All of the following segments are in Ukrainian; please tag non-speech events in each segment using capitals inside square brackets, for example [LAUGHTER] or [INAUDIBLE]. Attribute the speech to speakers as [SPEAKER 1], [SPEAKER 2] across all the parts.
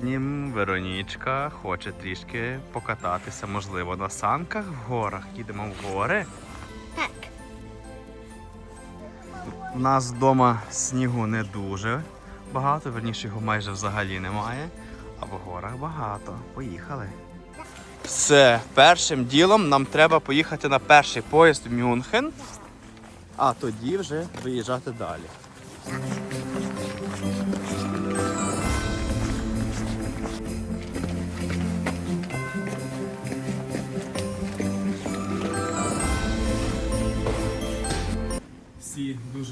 [SPEAKER 1] Сьогодні Веронічка хоче трішки покататися, можливо, на санках в горах. Їдемо в гори.
[SPEAKER 2] Так.
[SPEAKER 1] У нас вдома снігу не дуже багато, верніше його майже взагалі немає. А в горах багато. Поїхали. Все, першим ділом нам треба поїхати на перший поїзд в Мюнхен, а тоді вже виїжджати далі.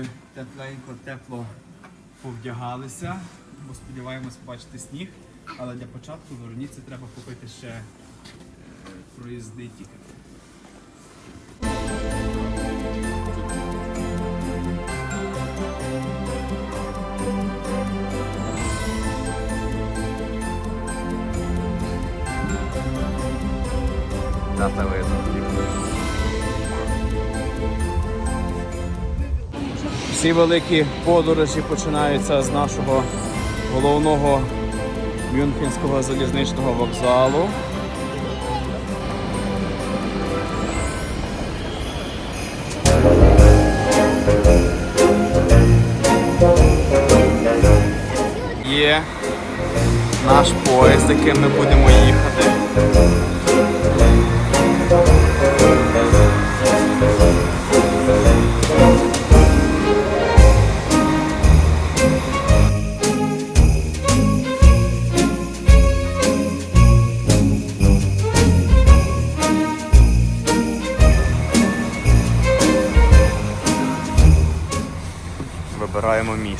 [SPEAKER 1] Всі тепленько, тепло повдягалися, бо сподіваємось побачити сніг. Але для початку в Вероніці треба купити ще е, проїзди тікети. Дата видно. Всі великі подорожі починаються з нашого головного Мюнхенського залізничного вокзалу. Є наш поїзд, яким ми будемо їхати.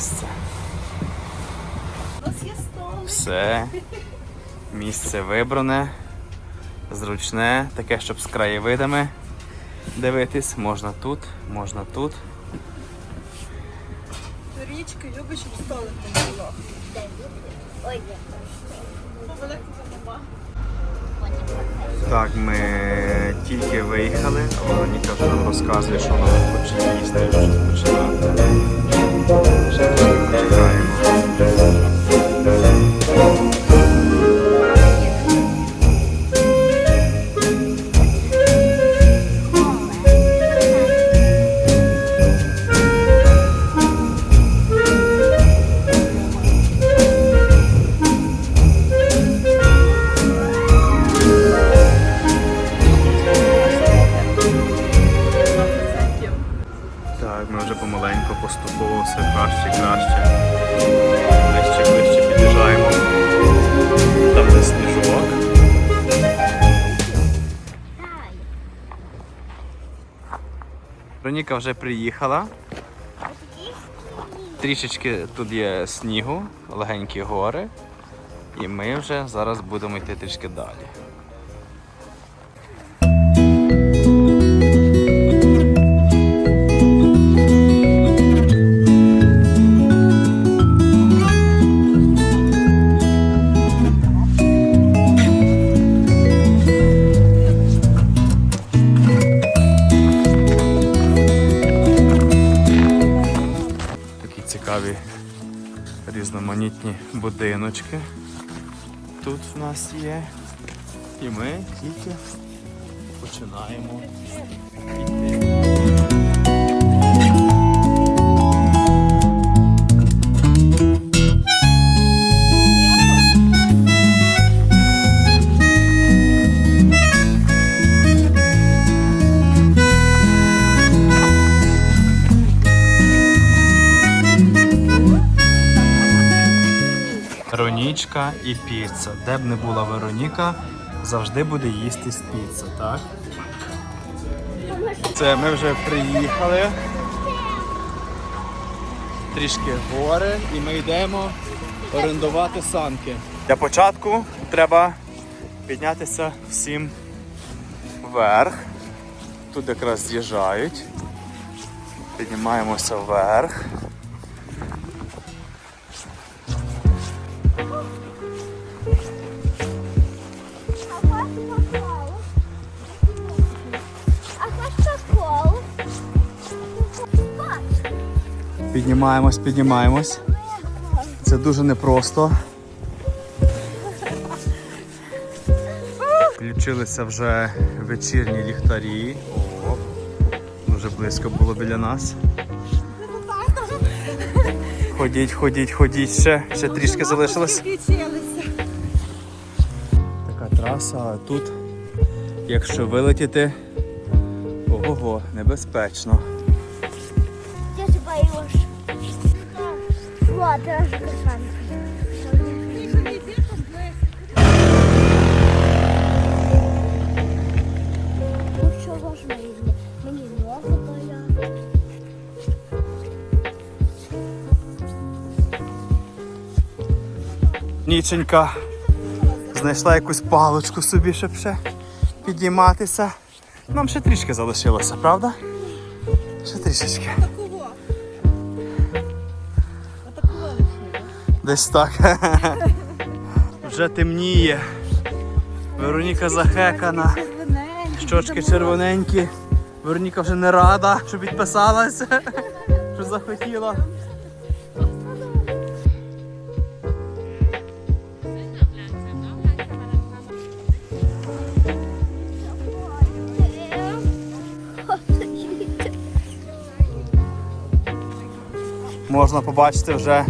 [SPEAKER 1] Місце. Все. Місце вибране, зручне, таке, щоб з краєвидами дивитись. Можна тут, можна тут.
[SPEAKER 2] Річки любить, щоб столик не було. Ой.
[SPEAKER 1] Так, ми тільки виїхали, а Вероніка вже нам розказує, що вона хоче їсти вже починати. Ще Вероніка вже приїхала. Трішечки тут є снігу, легенькі гори. І ми вже зараз будемо йти трішки далі. Цікаві різноманітні будиночки тут в нас є. І ми тільки починаємо йти. Веронічка і піца. Де б не була Вероніка, завжди буде їсти з піца, так? Це ми вже приїхали. Трішки гори і ми йдемо орендувати санки. Для початку треба піднятися всім вверх. Тут якраз з'їжджають. Піднімаємося вверх. Піднімаємось, піднімаємось. Це дуже непросто. Включилися вже вечірні ліхтарі. О, Дуже близько було біля нас. Ходіть, ходіть, ходіть ще, ще трішки залишилось. Така траса, а тут, якщо вилетіти, ого, небезпечно.
[SPEAKER 3] Ну що важливо? Мені ноги болять.
[SPEAKER 1] Ніченька знайшла якусь паличку собі, щоб ще підійматися. Нам ще трішки залишилося, правда? Ще трішечки. Десь так. [LAUGHS] Вже темніє. Вероніка захекана. Щочки червоненькі. Вероніка вже не рада, що підписалася, [LAUGHS] що захотіла. Можна побачити вже,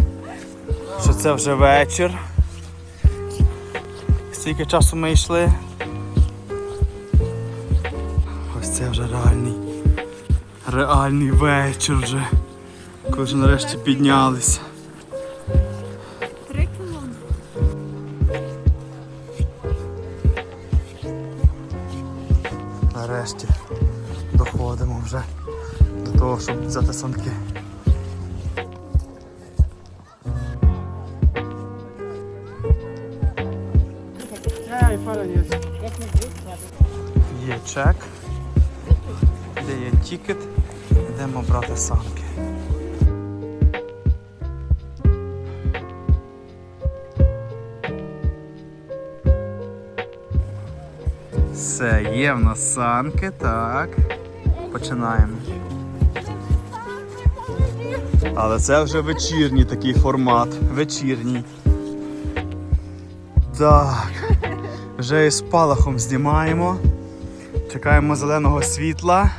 [SPEAKER 1] що це вже вечір. Скільки часу ми йшли? Ось це вже реальний, реальний вечір вже. Коли вже нарешті піднялися.
[SPEAKER 2] Три.
[SPEAKER 1] Нарешті доходимо вже до того, щоб взяти санки. Є чек, де є тікет, йдемо брати санки. Все, є в нас санки, так. Починаємо. Але це вже вечірній такий формат. Вечірній. Так. Вже із спалахом знімаємо. Чекаємо зеленого світла.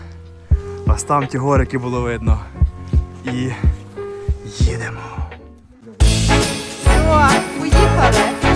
[SPEAKER 1] Ось там ті горики було видно. І їдемо.
[SPEAKER 2] Все, поїхали.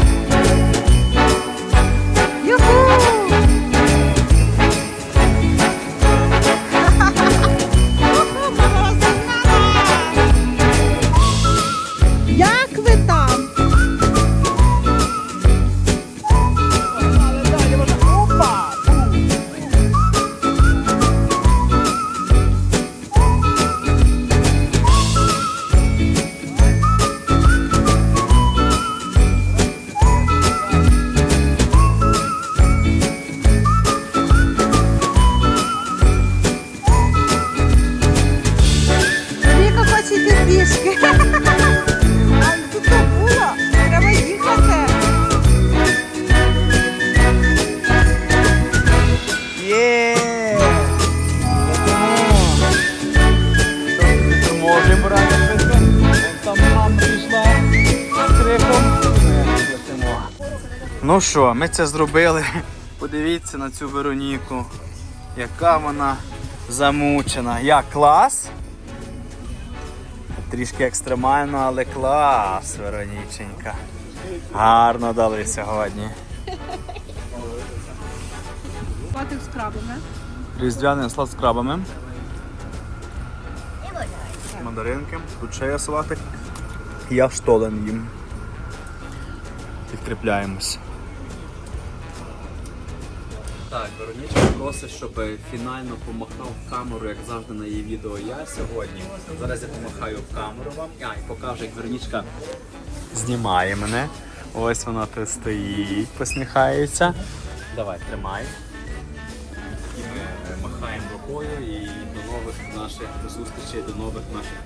[SPEAKER 1] Ну що, ми це зробили. [LAUGHS] Подивіться на цю Вероніку. Яка вона замучена. Як клас? Трішки екстремально, але клас, Вероніченька. Гарно дали сьогодні.
[SPEAKER 2] Хватив з крабами.
[SPEAKER 1] Різдвяний салат з крабами. Мандаринки. Тут ще є салатик. Я штолен їм. Підкріпляємось. Так, Веронічка просить, щоб фінально помахав в камеру, як завжди на її відео я сьогодні. Зараз я помахаю в камеру вам. А, і покажу, як Веронічка знімає мене. Ось вона тут стоїть, посміхається. Давай, тримай. І ми махаємо рукою і до нових наших зустрічей, до нових наших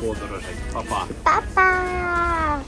[SPEAKER 1] подорожей. Па-па!
[SPEAKER 3] Папа!